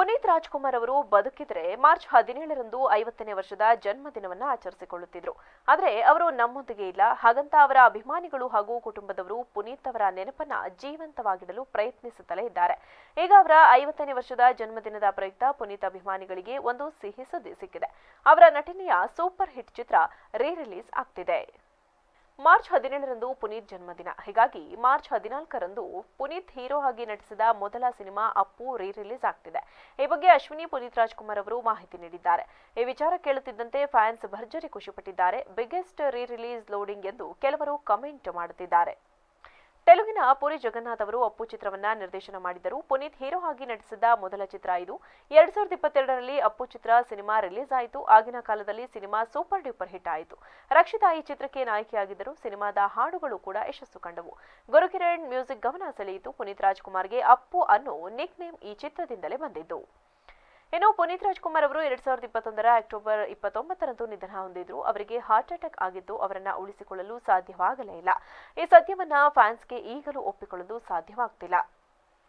ಪುನೀತ್ ರಾಜ್ಕುಮಾರ್ ಅವರು ಬದುಕಿದ್ರೆ ಮಾರ್ಚ್ ಹದಿನೇಳರಂದು ಐವತ್ತನೇ ವರ್ಷದ ಜನ್ಮದಿನವನ್ನ ಆಚರಿಸಿಕೊಳ್ಳುತ್ತಿದ್ರು. ಆದರೆ ಅವರು ನಮ್ಮೊಂದಿಗೆ ಇಲ್ಲ. ಹಾಗಂತ ಅವರ ಅಭಿಮಾನಿಗಳು ಹಾಗೂ ಕುಟುಂಬದವರು ಪುನೀತ್ ಅವರ ನೆನಪನ್ನ ಜೀವಂತವಾಗಿಡಲು ಪ್ರಯತ್ನಿಸುತ್ತಲೇ ಇದ್ದಾರೆ. ಈಗ ಅವರ ಐವತ್ತನೇ ವರ್ಷದ ಜನ್ಮದಿನದ ಪ್ರಯುಕ್ತ ಪುನೀತ್ ಅಭಿಮಾನಿಗಳಿಗೆ ಒಂದು ಸಿಹಿ ಸುದ್ದಿ ಸಿಕ್ಕಿದೆ. ಅವರ ನಟನೆಯ ಸೂಪರ್ ಹಿಟ್ ಚಿತ್ರ ರೀ ರಿಲೀಸ್ ಆಗ್ತಿದೆ. ಮಾರ್ಚ್ ಹದಿನೇಳರಂದು ಪುನೀತ್ ಜನ್ಮದಿನ. ಹೀಗಾಗಿ ಮಾರ್ಚ್ ಹದಿನಾಲ್ಕರಂದು ಪುನೀತ್ ಹೀರೋ ಆಗಿ ನಟಿಸಿದ ಮೊದಲ ಸಿನಿಮಾ ಅಪ್ಪು ರೀ ರಿಲೀಸ್ ಆಗ್ತಿದೆ. ಈ ಬಗ್ಗೆ ಅಶ್ವಿನಿ ಪುನೀತ್ ರಾಜ್ಕುಮಾರ್ ಅವರು ಮಾಹಿತಿ ನೀಡಿದ್ದಾರೆ. ಈ ವಿಚಾರ ಕೇಳುತ್ತಿದ್ದಂತೆ ಫ್ಯಾನ್ಸ್ ಭರ್ಜರಿ ಖುಷಿಪಟ್ಟಿದ್ದಾರೆ. ಬಿಗ್ಗೆಸ್ಟ್ ರೀ ರಿಲೀಸ್ ಲೋಡಿಂಗ್ ಎಂದು ಕೆಲವರು ಕಮೆಂಟ್ ಮಾಡುತ್ತಿದ್ದಾರೆ. ತೆಲುಗಿನ ಪುರಿ ಜಗನ್ನಾಥ್ ಅವರು ಅಪ್ಪು ಚಿತ್ರವನ್ನ ನಿರ್ದೇಶನ ಮಾಡಿದರು ಪುನೀತ್ ಹೀರೋ ಆಗಿ ನಟಿಸಿದ ಮೊದಲ ಚಿತ್ರ ಇದು. ಎರಡ್ ಸಾವಿರದ ಇಪ್ಪತ್ತೆರಡರಲ್ಲಿ ಅಪ್ಪು ಚಿತ್ರ ಸಿನಿಮಾ ರಿಲೀಸ್ ಆಯಿತು. ಆಗಿನ ಕಾಲದಲ್ಲಿ ಸಿನಿಮಾ ಸೂಪರ್ ಡೂಪರ್ ಹಿಟ್ ಆಯಿತು. ರಕ್ಷಿತಾ ಈ ಚಿತ್ರಕ್ಕೆ ನಾಯಕಿಯಾಗಿದ್ದರು. ಸಿನಿಮಾದ ಹಾಡುಗಳು ಕೂಡ ಯಶಸ್ಸು ಕಂಡವು. ಗುರುಕಿರಣ್ ಮ್ಯೂಸಿಕ್ ಗಮನ ಸೆಳೆಯಿತು. ಪುನೀತ್ ರಾಜ್ಕುಮಾರ್ಗೆ ಅಪ್ಪು ಅನ್ನೋ ನಿಕ್ ನೇಮ್ ಈ ಚಿತ್ರದಿಂದಲೇ ಬಂದಿದ್ದು. ಇನ್ನು ಪುನೀತ್ ರಾಜ್ಕುಮಾರ್ ಅವರು ಎರಡ್ ಸಾವಿರದ ಇಪ್ಪತ್ತೊಂದರ ಅಕ್ಟೋಬರ್ ಇಪ್ಪತ್ತೊಂಬತ್ತರಂದು ನಿಧನ ಹೊಂದಿದ್ರು. ಅವರಿಗೆ ಹಾರ್ಟ್ ಅಟ್ಯಾಕ್ ಆಗಿದ್ದು ಅವರನ್ನ ಉಳಿಸಿಕೊಳ್ಳಲು ಸಾಧ್ಯವಾಗಲೇ ಇಲ್ಲ. ಈ ಸತ್ಯವನ್ನ ಫ್ಯಾನ್ಸ್ಗೆ ಈಗಲೂ ಒಪ್ಪಿಕೊಳ್ಳಲು ಸಾಧ್ಯವಾಗ್ತಿಲ್ಲ.